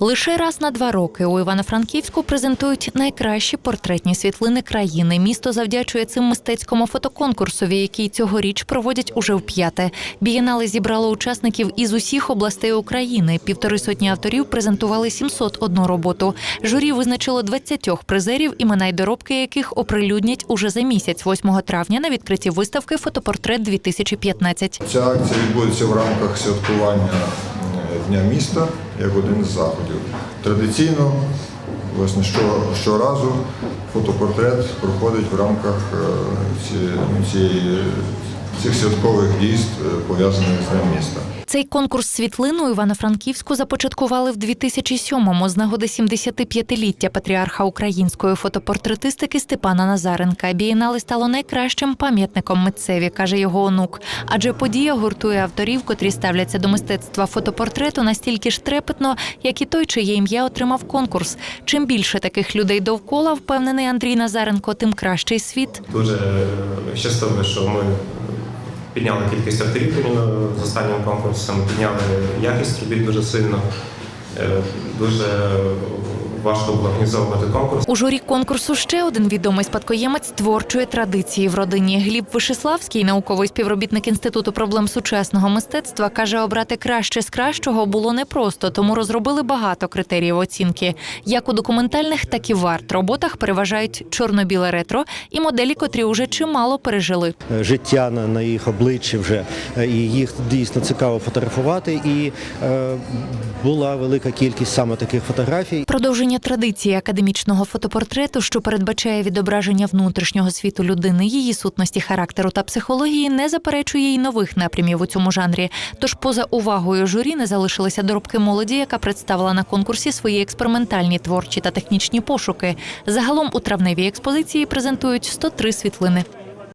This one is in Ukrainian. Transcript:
Лише раз на два роки у Івано-Франківську презентують найкращі портретні світлини країни. Місто завдячує цим мистецькому фотоконкурсові, який цьогоріч проводять уже вп'яте. Бієнали зібрало учасників із усіх областей України. Півтори сотні авторів презентували 701 роботу. Журі визначило 20 призерів, імена й доробки яких оприлюднять уже за місяць, 8 травня, на відкритті виставки Фотопортрет 2015 Ця акція відбудеться в рамках святкування Дня міста як один з заходів. Традиційно, власне, що, щоразу фотопортрет проходить в рамках е, ці- цієї, цих святкових дійств, е, пов'язаних з Днем міста. Цей конкурс світлин у Івано-Франківську започаткували в 2007-му з нагоди 75-ліття патріарха української фотопортретистики Степана Назаренка. Бієнале стало найкращим пам'ятником митцеві, каже його онук. Адже подія гуртує авторів, котрі ставляться до мистецтва фотопортрету настільки ж трепетно, як і той, чиє ім'я отримав конкурс. Чим більше таких людей довкола, впевнений Андрій Назаренко, тим кращий світ. Дуже щасливий, що ми підняли кількість авторів з останнім конкурсом, підняли якість робіт дуже сильно. Дуже важко було організовувати конкурс. У журі конкурсу ще один відомий спадкоємець творчої традиції в родині. Гліб Вишеславський, науковий співробітник інституту проблем сучасного мистецтва, каже, обрати краще з кращого було непросто, тому розробили багато критеріїв оцінки. Як у документальних, так і в арт-роботах переважають чорно-біле ретро і моделі, котрі уже чимало пережили. життя на, на їх обличчі вже, е, і їх дійсно цікаво фотографувати. І е, була велика кількість саме таких фотографій. Продовження традиції академічного фотопортрету, що передбачає відображення внутрішнього світу людини, її сутності, характеру та психології, не заперечує й нових напрямів у цьому жанрі. Тож, поза увагою журі не залишилися доробки молоді, яка представила на конкурсі свої експериментальні творчі та технічні пошуки. Загалом у травневій експозиції презентують 103 світлини.